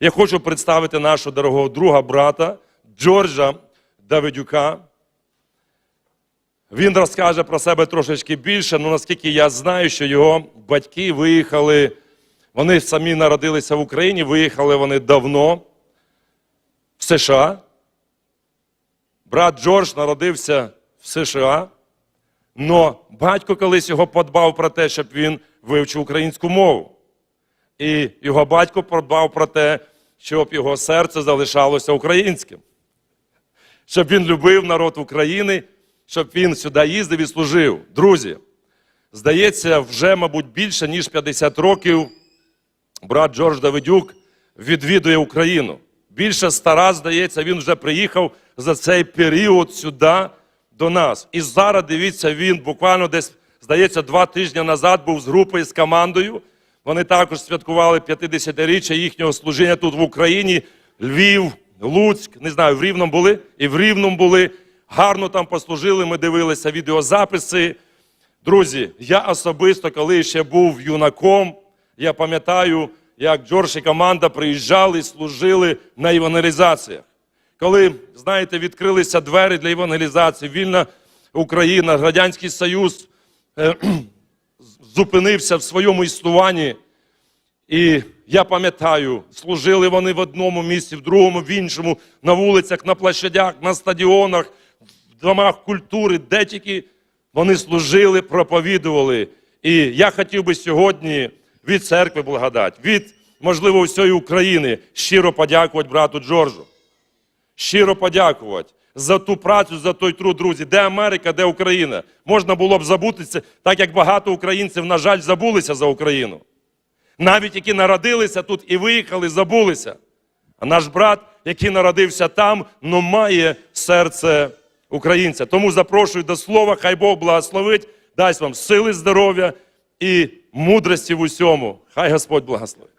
Я хочу представити нашого дорогого друга брата Джорджа Давидюка. Він розкаже про себе трошечки більше, але наскільки я знаю, що його батьки виїхали, вони самі народилися в Україні, виїхали вони давно в США. Брат Джордж народився в США, але батько колись його подбав про те, щоб він вивчив українську мову. І його батько подбав про те, щоб його серце залишалося українським, щоб він любив народ України, щоб він сюди їздив і служив. Друзі, здається, вже, мабуть, більше ніж 50 років брат Джордж Давидюк відвідує Україну. Більше ста раз, здається, він вже приїхав за цей період сюди до нас. І зараз, дивіться, він буквально десь, здається, два тижні назад був з групою, з командою. Вони також святкували 50-річчя їхнього служіння тут в Україні. Львів, Луцьк, не знаю, в Рівному були і в Рівному були. Гарно там послужили, ми дивилися відеозаписи. Друзі, я особисто, коли ще був юнаком, я пам'ятаю, як Джордж і команда приїжджали і служили на евангелізаціях. Коли, знаєте, відкрилися двері для евангелізації, вільна Україна, Радянський Союз е, зупинився в своєму існуванні. І я пам'ятаю, служили вони в одному місці, в другому, в іншому, на вулицях, на площадях, на стадіонах, в домах культури, де тільки вони служили, проповідували. І я хотів би сьогодні від церкви благодать, від, можливо, всієї України щиро подякувати брату Джорджу. Щиро подякувати за ту працю, за той труд, друзі. Де Америка, де Україна? Можна було б забутися, так як багато українців, на жаль, забулися за Україну навіть які народилися тут і виїхали, забулися. А наш брат, який народився там, но має серце українця. Тому запрошую до слова, хай Бог благословить, дасть вам сили, здоров'я і мудрості в усьому. Хай Господь благословить.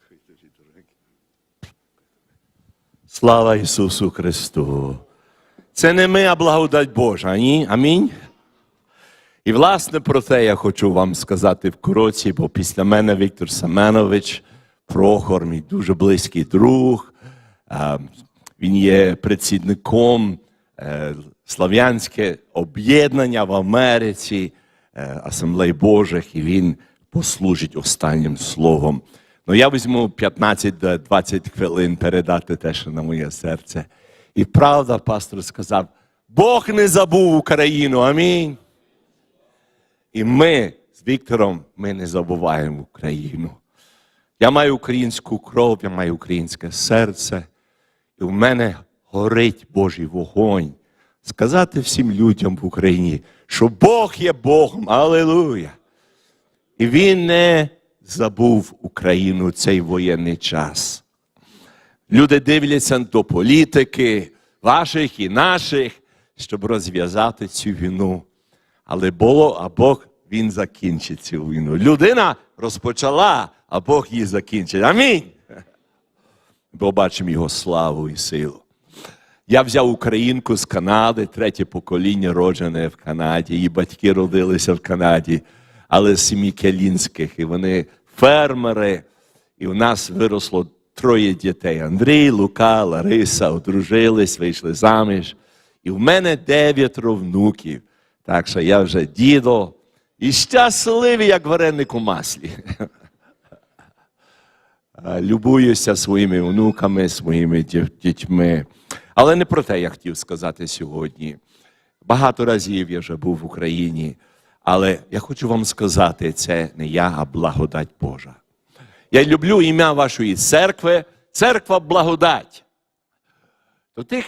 Слава Ісусу Христу! Це не ми, а благодать Божа. Ні? Амінь. І, власне, про те я хочу вам сказати в короці, бо після мене Віктор Семенович, Прохор, мій дуже близький друг. Він є предсідником е, Слав'янське об'єднання в Америці, е, Асамблей Божих, і він послужить останнім словом. Ну, я візьму 15-20 хвилин передати те, що на моє серце. І правда, пастор сказав: Бог не забув Україну. Амінь. І ми з Віктором ми не забуваємо Україну. Я маю українську кров, я маю українське серце, і в мене горить Божий вогонь. Сказати всім людям в Україні, що Бог є Богом. Аллилуйя! І Він не забув Україну цей воєнний час. Люди дивляться до політики, ваших і наших, щоб розв'язати цю війну. Але було, а Бог він закінчить цю війну. Людина розпочала, а Бог її закінчить. Амінь. Бо бачимо його славу і силу. Я взяв українку з Канади, третє покоління роджене в Канаді. Її батьки родилися в Канаді, але з сім'ї Келінських. І вони фермери. І у нас виросло троє дітей: Андрій, Лука, Лариса, одружились, вийшли заміж. І в мене дев'ятеро внуків. Так що я вже дідо і щасливий, як вареник у маслі. Любуюся своїми онуками, своїми дітьми. Але не про те я хотів сказати сьогодні. Багато разів я вже був в Україні, але я хочу вам сказати, це не я, а благодать Божа. Я люблю ім'я вашої церкви, церква благодать. До тих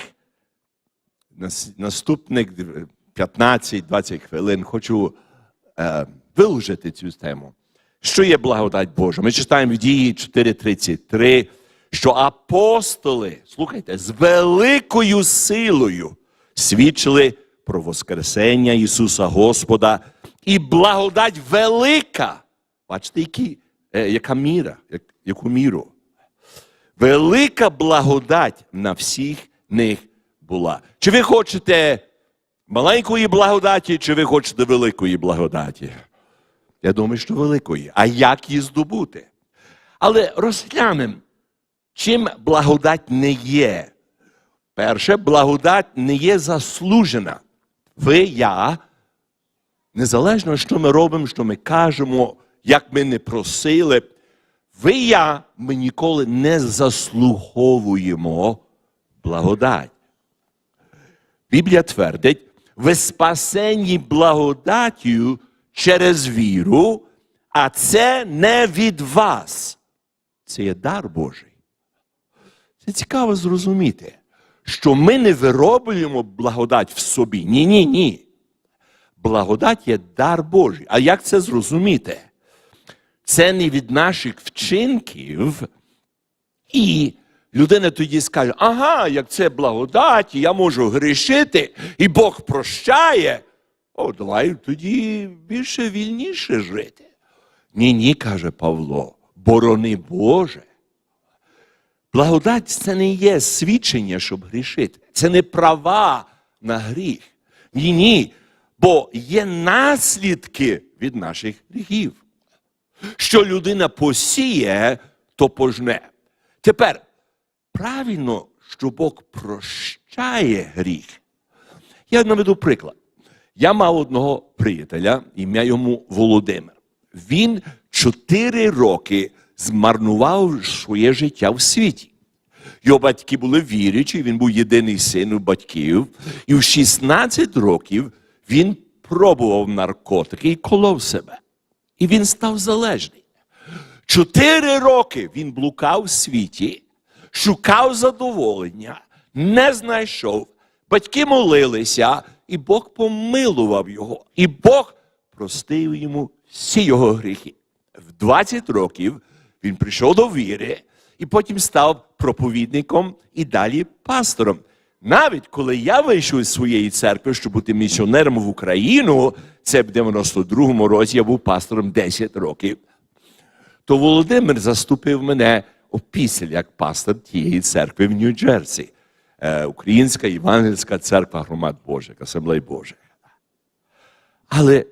наступних 15-20 хвилин хочу е, вилужити цю тему. Що є благодать Божа? Ми читаємо в дії 4:33, що апостоли, слухайте, з великою силою свідчили про Воскресення Ісуса Господа і благодать велика. Бачите, які, е, яка міра, як, яку міру? Велика благодать на всіх них була. Чи ви хочете маленької благодаті, чи ви хочете великої благодаті? Я думаю, що великої. А як її здобути? Але розглянемо чим благодать не є? Перше, благодать не є заслужена. Ви, я, незалежно, що ми робимо, що ми кажемо, як ми не просили, ви, я, ми ніколи не заслуговуємо благодать. Біблія твердить, ви спасені благодаттю через віру, а це не від вас. Це є дар Божий. Це цікаво зрозуміти, що ми не вироблюємо благодать в собі. Ні, ні, ні. Благодать є дар Божий. А як це зрозуміти? Це не від наших вчинків, і людина тоді скаже: ага, як це благодать, я можу грішити, і Бог прощає. О, давай тоді більше вільніше жити. Ні, ні, каже Павло, борони Боже. Благодать це не є свідчення, щоб грішити. Це не права на гріх. Ні, ні. Бо є наслідки від наших гріхів. Що людина посіє, то пожне. Тепер правильно, що Бог прощає гріх. Я наведу приклад. Я мав одного приятеля, ім'я йому Володимир. Він чотири роки змарнував своє життя в світі. Його батьки були вірячі, він був єдиний син у батьків, і в 16 років він пробував наркотики і колов себе. І він став залежний. Чотири роки він блукав в світі, шукав задоволення, не знайшов. Батьки молилися, і Бог помилував його. І Бог простив йому всі його гріхи. В 20 років він прийшов до віри і потім став проповідником і далі пастором. Навіть коли я вийшов з своєї церкви, щоб бути місіонером в Україну, це в 92-му році я був пастором 10 років то Володимир заступив мене опісля як пастор тієї церкви в Нью-Джерсі. Е, Українська Євангельська церква громад Божих, Асамблей Божих. Але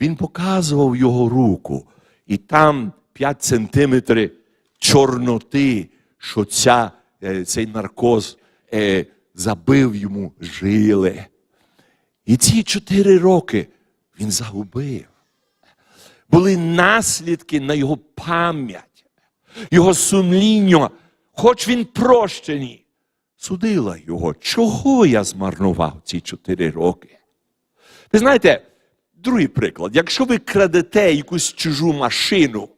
він показував його руку, і там 5 сантиметрів чорноти, що ця, е, цей наркоз е, забив йому жили. І ці чотири роки він загубив були наслідки на його пам'ять, його сумління, хоч він прощений, судила його, чого я змарнував ці чотири роки. Ви знаєте, другий приклад, якщо ви крадете якусь чужу машину,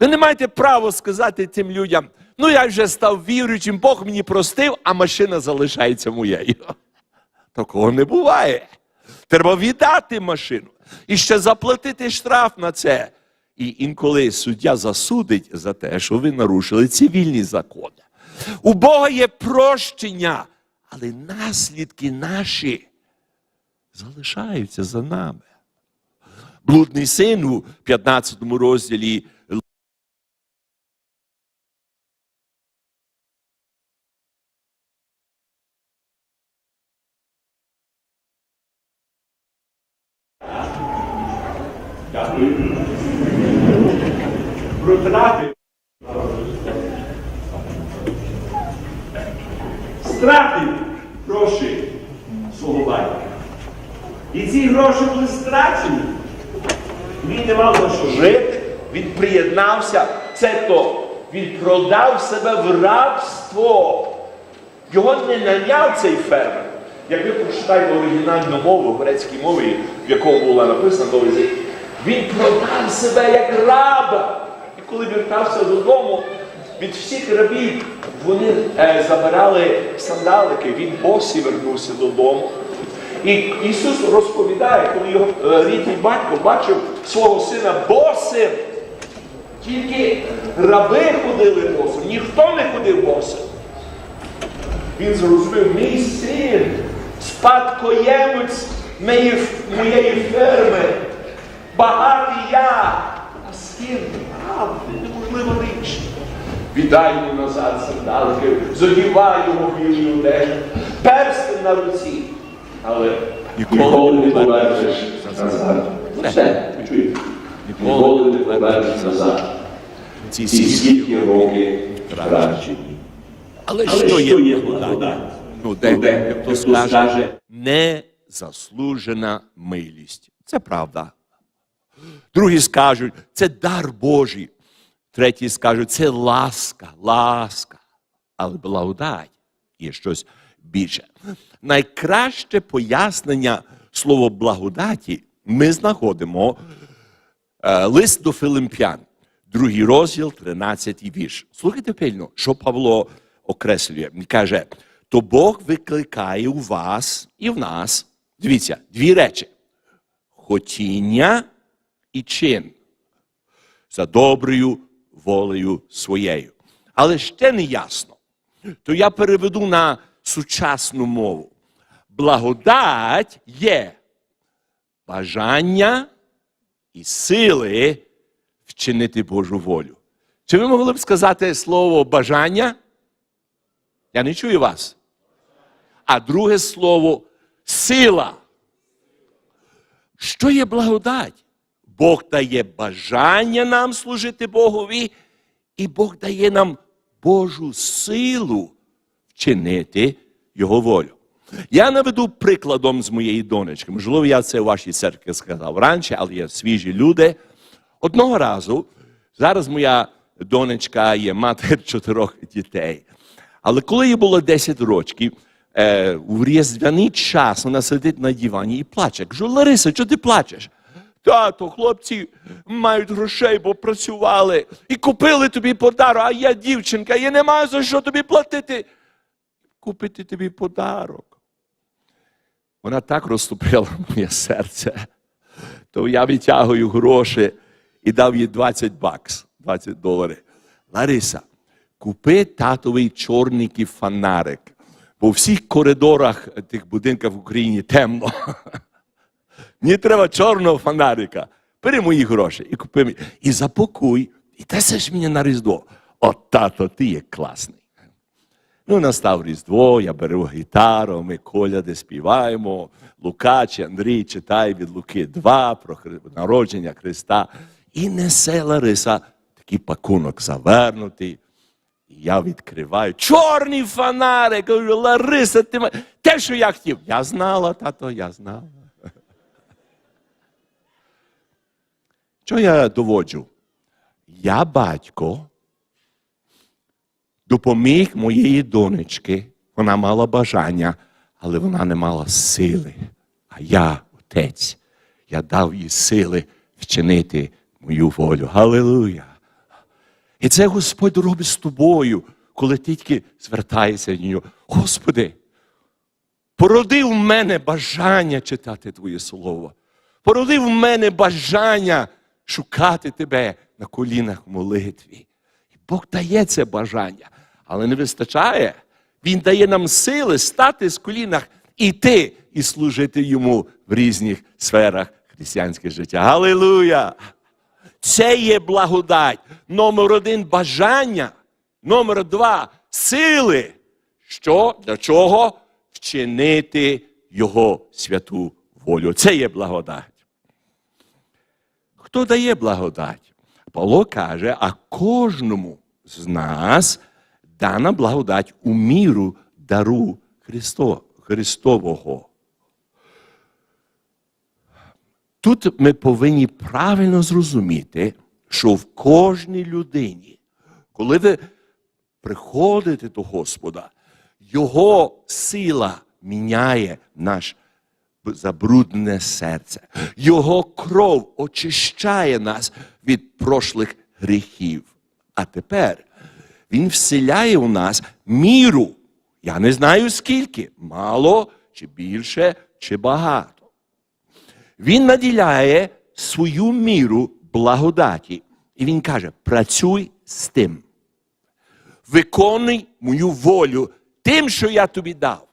ви не маєте права сказати тим людям, ну я вже став віруючим, Бог мені простив, а машина залишається моєю. Такого не буває. Треба віддати машину і ще заплатити штраф на це. І інколи суддя засудить за те, що ви нарушили цивільні закони. У Бога є прощення, але наслідки наші залишаються за нами. Блудний син у 15 розділі втрати. Стратив гроші свого батька. І ці гроші були страчені. Він не мав за що жити, він приєднався. Це то він продав себе в рабство. Його не наняв цей фермер. Як ви прочитаєте оригінальну мову, грецькій мові, в якому була написана язик, він продав себе як раб. І коли вертався додому, від всіх рабів вони е, забирали сандалики, він босий вернувся додому. І Ісус розповідає, коли його е, рідний батько бачив свого сина босим, тільки раби ходили босим, ніхто не ходив босим. Він зрозумів, мій син, спадкоємець моєї, моєї ферми, багатий я, а син правди, неможлива річ. Віддай йому назад сандалики, зодівай йому білу одежу, перстень на руці. Але ніколи не повернеш назад. Ну все, чуєте? Ніколи не повернеш назад. ці скільки роки втрачені. Але, Але що є благодать? Ну, де де хто скаже, незаслужена милість. Це правда. Другі скажуть, це дар Божий. Треті скажуть, це ласка, ласка. Але благодать є щось більше. Найкраще пояснення слова благодаті ми знаходимо лист до Филимп'ян, другий розділ, 13 вірш. Слухайте пильно, що Павло окреслює. Він каже, то Бог викликає у вас і в нас, дивіться, дві речі: хотіння і чин за доброю волею своєю. Але ще не ясно. То я переведу на сучасну мову. Благодать є бажання і сили вчинити Божу волю. Чи ви могли б сказати слово бажання? Я не чую вас. А друге слово сила. Що є благодать? Бог дає бажання нам служити Богові, і Бог дає нам Божу силу вчинити Його волю. Я наведу прикладом з моєї донечки. Можливо, я це у вашій церкві сказав раніше, але є свіжі люди. Одного разу, зараз моя донечка є матір чотирьох дітей. Але коли їй було 10 років, е, у різдвяний час вона сидить на дивані і плаче. Кажу, Лариса, чого ти плачеш? Тато, хлопці мають грошей, бо працювали і купили тобі подарок, а я дівчинка, я не маю за що тобі платити. Купити тобі подарок. Вона так розтопила моє серце. То я витягую гроші і дав їй 20 бакс, 20 доларів. Лариса, купи татовий чорний фонарик. Бо в всіх коридорах тих будинків в Україні темно. Мені треба чорного фонарика. Бери мої гроші і купи мені. І запакуй, і тесиш мені на Різдво. От тато, ти є класний. Ну, настав Різдво, я беру гітару, ми коляди співаємо. Лука Андрій читає від Луки 2 про народження Христа. І несе Лариса такий пакунок завернутий. І я відкриваю чорний фонарик. Кажу, Лариса, ти ма- те, що я хотів. Я знала, тато, я знала. Що я доводжу? Я батько допоміг моєї донечки. Вона мала бажання, але вона не мала сили. А я, отець, я дав їй сили вчинити мою волю. Галилуя! І це Господь робить з тобою, коли тільки звертаєшся до нього. Господи, породи в мене бажання читати Твоє Слово. Породи в мене бажання шукати Тебе на колінах в молитві. І Бог дає це бажання, але не вистачає. Він дає нам сили стати з колінах, іти і служити йому в різних сферах християнського життя. Галилуя! Це є благодать. Номер один бажання. Номер два сили. Що? Для чого? Вчинити Його святу волю. Це є благодать. Хто дає благодать? Павло каже, а кожному з нас дана благодать у міру дару Христо, Христового. Тут ми повинні правильно зрозуміти, що в кожній людині, коли ви приходите до Господа, Його сила міняє наш забруднене серце. Його кров очищає нас від прошлих гріхів. А тепер Він вселяє у нас міру. Я не знаю скільки, мало чи більше, чи багато. Він наділяє свою міру благодаті. І він каже: працюй з тим. Виконуй мою волю тим, що я тобі дав.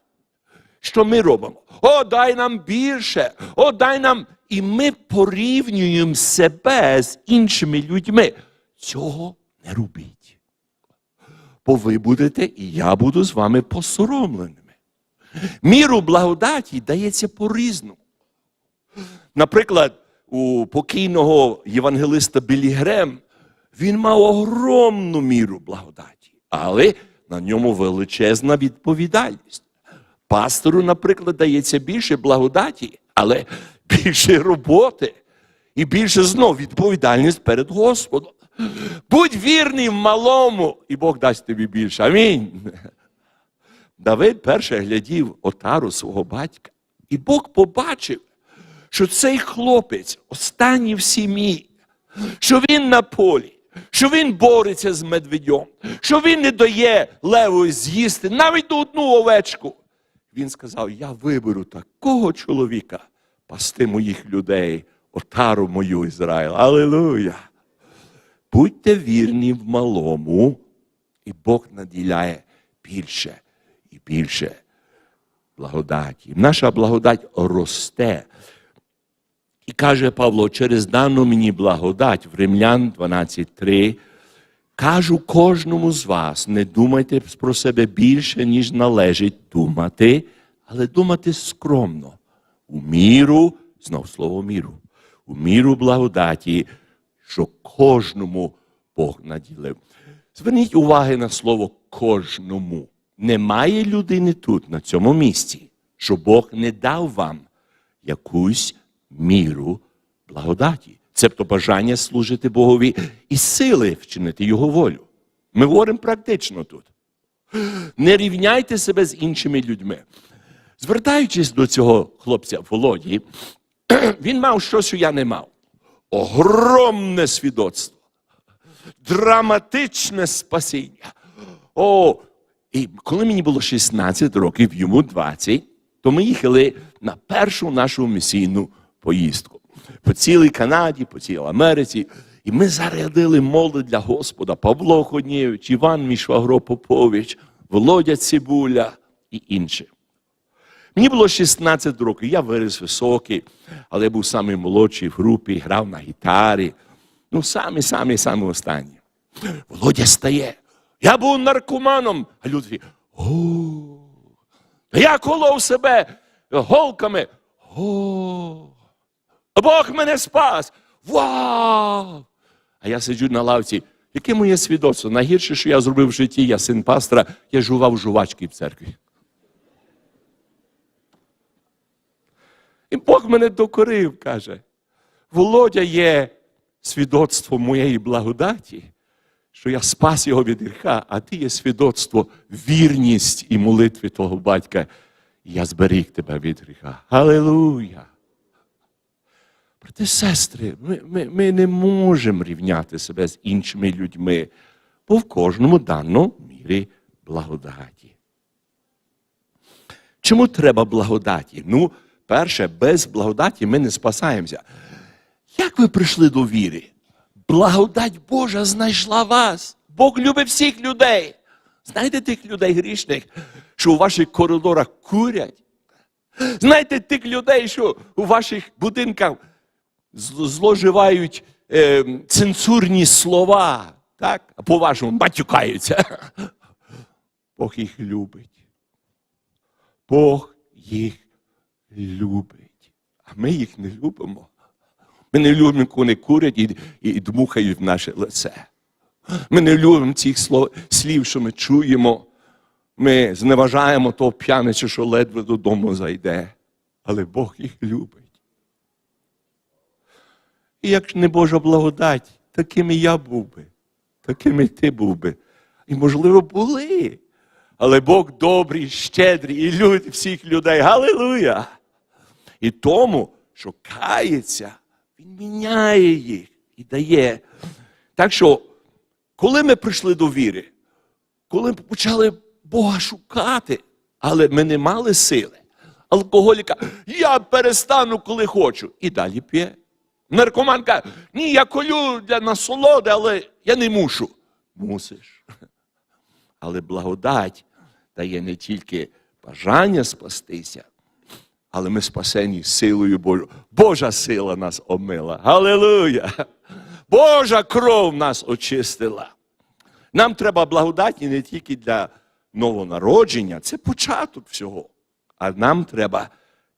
Що ми робимо? О, дай нам більше, о, дай нам. І ми порівнюємо себе з іншими людьми. Цього не робіть. Бо ви будете, і я буду з вами посоромленими. Міру благодаті дається по-різному. Наприклад, у покійного євангелиста Білі Грем він мав огромну міру благодаті. але на ньому величезна відповідальність. Пастору, наприклад, дається більше благодаті, але більше роботи і більше знов відповідальність перед Господом. Будь вірний в малому, і Бог дасть тобі більше. Амінь. Давид перше глядів отару свого батька, і Бог побачив, що цей хлопець останній в сім'ї, що він на полі, що він бореться з медведем, що він не дає леву з'їсти навіть одну овечку. Він сказав: Я виберу такого чоловіка, пасти моїх людей, отару мою Ізраїл. Алілуя! Будьте вірні в малому, і Бог наділяє більше і більше благодаті. Наша благодать росте. І каже Павло, через дану мені благодать в Римлян 12.3. Кажу кожному з вас, не думайте про себе більше, ніж належить думати, але думати скромно, у міру, знов слово міру, у міру благодаті, що кожному Бог наділив. Зверніть уваги на слово кожному. Немає людини тут, на цьому місці, що Бог не дав вам якусь міру благодаті, цебто бажання служити Богові і сили вчинити Його волю. Ми говоримо практично тут. Не рівняйте себе з іншими людьми. Звертаючись до цього хлопця Володі, він мав щось, що я не мав. Огромне свідоцтво, драматичне спасіння. О, і коли мені було 16 років, йому 20, то ми їхали на першу нашу місійну поїздку. По цілій Канаді, по цілій Америці. І ми зарядили молодь для Господа Павло Ходнєвич, Іван Мішвагро Попович, Володя Цибуля і інші. Мені було 16 років, я виріс високий, але я був самий молодший в групі, грав на гітарі. Ну, самі, самі, самі останні. Володя стає. Я був наркоманом, а люди, о, я колов себе голками. О, Бог мене спас. Вау! А я сиджу на лавці. Яке моє свідоцтво? Найгірше, що я зробив в житті, я син пастора, я жував жувачки в церкві. І Бог мене докорив, каже. Володя є свідоцтво моєї благодаті, що я спас його від гріха, а ти є свідоцтво вірність і молитви того батька. Я зберіг тебе від гріха. Алілуя! Брати, сестри, ми, ми, ми не можемо рівняти себе з іншими людьми, бо в кожному дано мірі благодаті. Чому треба благодаті? Ну, перше, без благодаті ми не спасаємося. Як ви прийшли до віри? Благодать Божа знайшла вас. Бог любить всіх людей. Знаєте тих людей грішних, що у ваших коридорах курять? Знаєте тих людей, що у ваших будинках з- зловживають е, цензурні слова, так? по-вашому матюкаються. Бог їх любить. Бог їх любить. А ми їх не любимо. Ми не любимо, коли курять і, і, дмухають в наше лице. Ми не любимо цих слов, слів, що ми чуємо. Ми зневажаємо того п'янича, що ледве додому зайде. Але Бог їх любить. І як не Божа благодать, таким і я був би, таким і ти був би. І, можливо, були. Але Бог добрий, щедрий і любить всіх людей. Галилуя! І тому, що кається, Він міняє їх і дає. Так що, коли ми прийшли до віри, коли ми почали Бога шукати, але ми не мали сили. Алкоголіка, я перестану, коли хочу. І далі п'є. Наркоманка, ні, я колю для насолоди, але я не мушу. Мусиш. Але благодать дає не тільки бажання спастися, але ми спасені силою Божою. Божа сила нас омила. Галилуя! Божа кров нас очистила. Нам треба благодаті не тільки для новонародження, це початок всього. А нам треба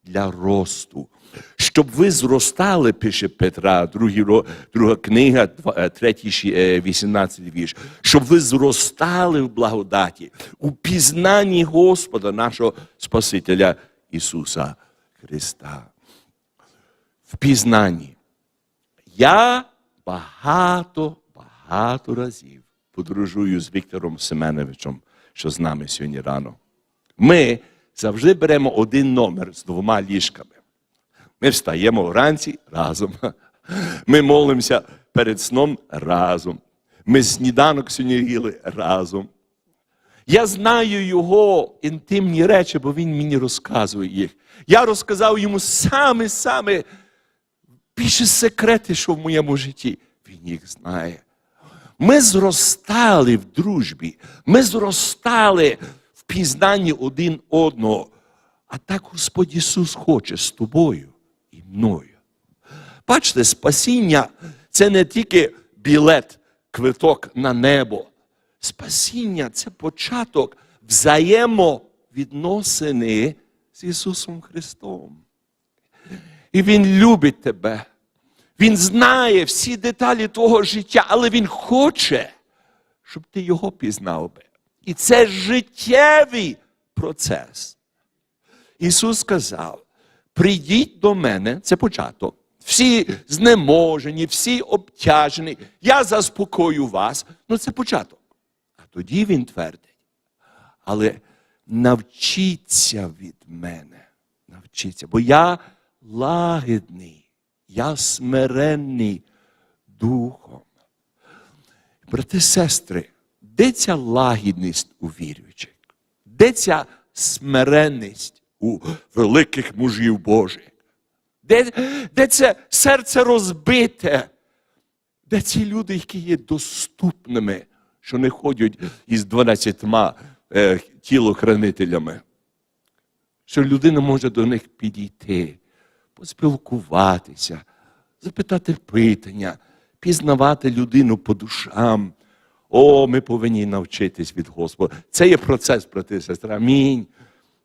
для росту. Щоб ви зростали, пише Петра, другі, друга книга, два- е, третій, ші- е, 18 вірш, щоб ви зростали в благодаті, у пізнанні Господа, нашого Спасителя Ісуса Христа. В пізнанні. Я багато, багато разів подорожую з Віктором Семеновичем, що з нами сьогодні рано. Ми завжди беремо один номер з двома ліжками. Ми встаємо вранці разом. Ми молимося перед сном разом. Ми сніданок сьогодні їли разом. Я знаю його інтимні речі, бо він мені розказує їх. Я розказав йому саме-саме більше секрети, що в моєму житті. Він їх знає. Ми зростали в дружбі, ми зростали в пізнанні один одного. А так Господь Ісус хоче з тобою і мною. Бачите, спасіння це не тільки білет, квиток на небо. Спасіння це початок взаємовідносини з Ісусом Христом. І Він любить тебе. Він знає всі деталі твого життя, але Він хоче, щоб ти його пізнав би. І це життєвий процес. Ісус сказав: прийдіть до мене, це початок. Всі знеможені, всі обтяжені, я заспокою вас. Ну, це початок. А тоді він твердить. Але навчіться від мене. Навчіться, бо я лагідний, я смиренний духом. Брати, сестри, де ця лагідність у віруючих? Де ця смиренність у великих мужів Божих? Де, де це серце розбите? Де ці люди, які є доступними, що не ходять із 12 е, тілохранителями? Що людина може до них підійти, поспілкуватися, запитати питання, пізнавати людину по душам. О, ми повинні навчитись від Господа. Це є процес, брати і сестри. Амінь.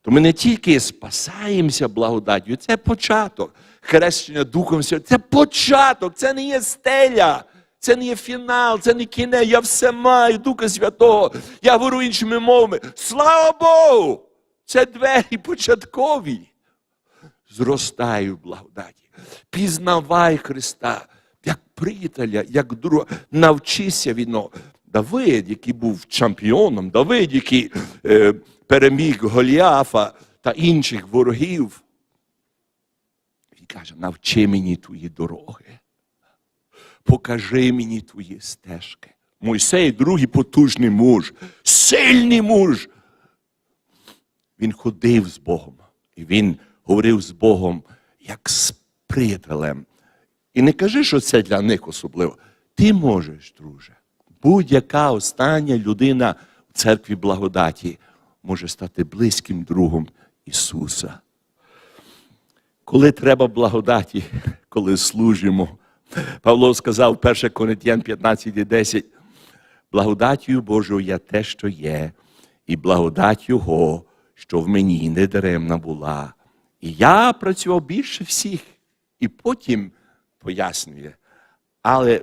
То ми не тільки спасаємося благодаттю, це початок. Хрещення Духом Святим. Це початок, це не є стеля, це не є фінал, це не кінець. Я все маю, Духа Святого. Я говорю іншими мовами. Слава Богу! Це двері початкові. Зростай в благодаті. Пізнавай Христа як приятеля, як друга. Навчися від нього. Давид, який був чемпіоном, Давид, який е, переміг Голіафа та інших ворогів. Він каже: навчи мені твої дороги. Покажи мені твої стежки. Мойсей, другий потужний муж, сильний муж. Він ходив з Богом. І він говорив з Богом як з приятелем. І не кажи, що це для них особливо. Ти можеш, друже. Будь-яка остання людина в церкві благодаті може стати близьким другом Ісуса. Коли треба благодаті, коли служимо. Павло сказав 1 Коринтян 15 і 10, благодаттю Божою я те, що є, і благодать Його, що в мені не даремна була. І я працював більше всіх. І потім пояснює, але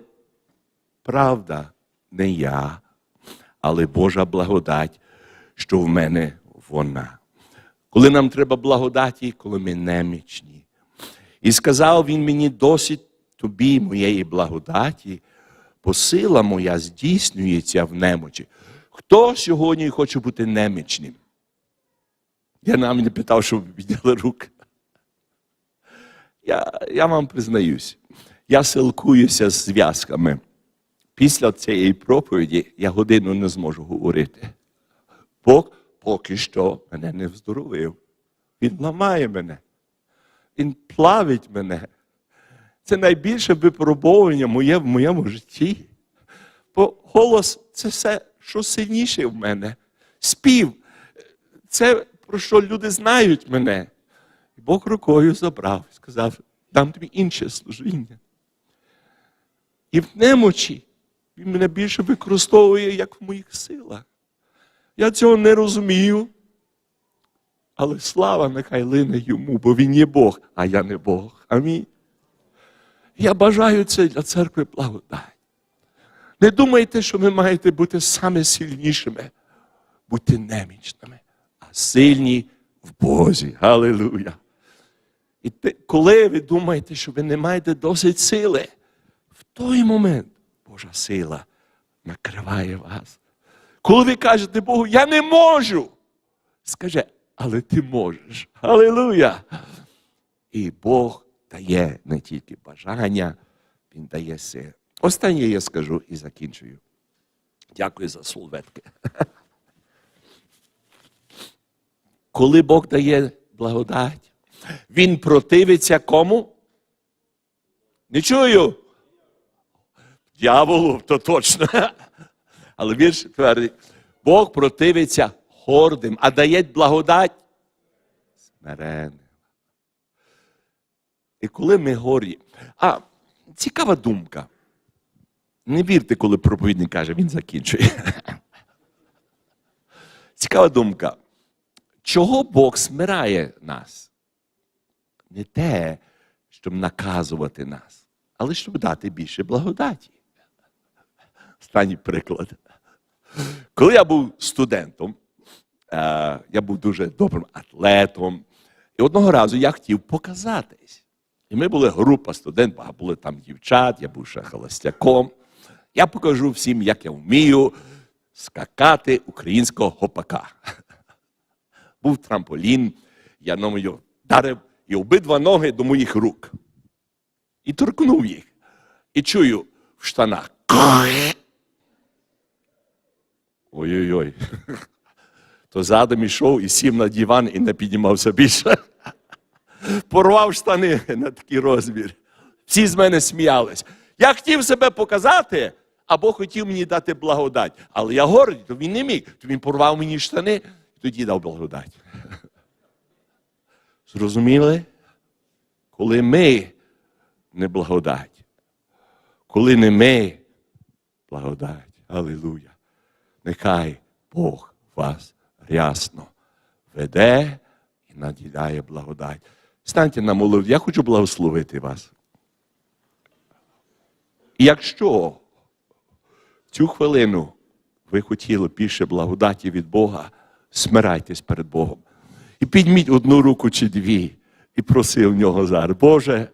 правда не я, але Божа благодать, що в мене вона. Коли нам треба благодаті, коли ми немічні. І сказав він мені досить тобі, моєї благодаті, бо сила моя здійснюється в немочі. Хто сьогодні хоче бути немічним? Я нам не питав, щоб підняли руки. Я, я вам признаюсь, я силкуюся з зв'язками. Після цієї проповіді я годину не зможу говорити. Бог поки що мене не вздоровив. Він ламає мене. Він плавить мене. Це найбільше випробовування моє в моєму житті. Бо голос це все, що сильніше в мене. Спів це про що люди знають мене. І Бог рукою забрав і сказав, дам тобі інше служіння. І в немочі він мене більше використовує, як в моїх силах. Я цього не розумію. Але слава нехай лине йому, бо він є Бог, а я не Бог. Амінь. Я бажаю це для церкви благодать. Не думайте, що ви маєте бути саме сильнішими, будьте немічними, а сильні в Бозі. Галилуя. І те, коли ви думаєте, що ви не маєте досить сили, в той момент Божа сила накриває вас. Коли ви кажете Богу, я не можу, скаже, але ти можеш. Галилуя! І Бог дає не тільки бажання, Він дає силу. Останнє я скажу і закінчую. Дякую за солветки. Коли Бог дає благодать, Він противиться кому? Не чую. Дяволу, то точно. Але вірш твердить, Бог противиться гордим, а дає благодать смиренним. І коли ми горі. А цікава думка. Не вірте, коли проповідник каже, він закінчує. Цікава думка. Чого Бог смиряє нас? Не те, щоб наказувати нас, але щоб дати більше благодаті. Останній приклад. Коли я був студентом, е, я був дуже добрим атлетом. І одного разу я хотів показатись. І ми були група студентів, а були там дівчат, я був ще холостяком. Я покажу всім, як я вмію скакати українського гопака. Був трамполін, я на мою дарив і обидва ноги до моїх рук. І торкнув їх. І чую в штанах. Ой-ой-ой. То задом ішов і сів на диван і не піднімався більше. Порвав штани на такий розмір. Всі з мене сміялись. Я хотів себе показати, або хотів мені дати благодать. Але я гордий, то він не міг. То він порвав мені штани і тоді дав благодать. Зрозуміли? Коли ми не благодать, коли не ми благодать. Алілуя. Нехай Бог вас рясно веде і наділяє благодать. Станьте на молитву. Я хочу благословити вас. І якщо цю хвилину ви хотіли більше благодаті від Бога, смирайтесь перед Богом. І підміть одну руку чи дві і проси в нього зараз. Боже,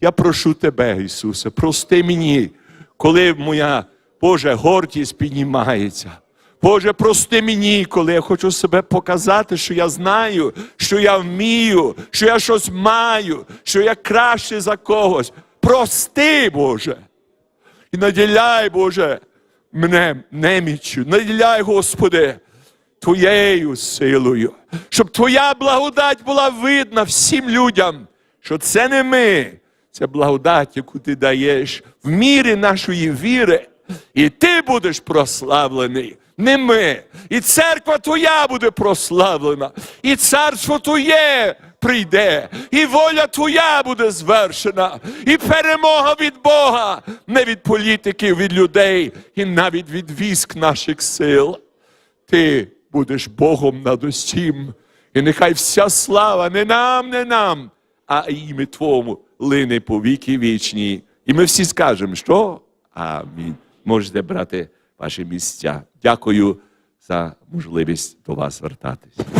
я прошу тебе, Ісусе, прости мені, коли моя Боже гордість піднімається. Боже, прости мені, коли я хочу себе показати, що я знаю, що я вмію, що я щось маю, що я краще за когось. Прости, Боже. І наділяй, Боже, мене неміччю. Наділяй, Господи, Твоєю силою, щоб Твоя благодать була видна всім людям, що це не ми, це благодать, яку ти даєш в мірі нашої віри, і ти будеш прославлений. Не ми. І церква Твоя буде прославлена, і царство Твоє прийде, і воля Твоя буде звершена, і перемога від Бога, не від політиків, від людей, і навіть від військ наших сил. Ти будеш Богом над усім. І нехай вся слава не нам, не нам, а ім'я Твому лине по віки вічні. І ми всі скажемо, що? Амінь. Можете брати ваші місця. Дякую за можливість до вас звертатись.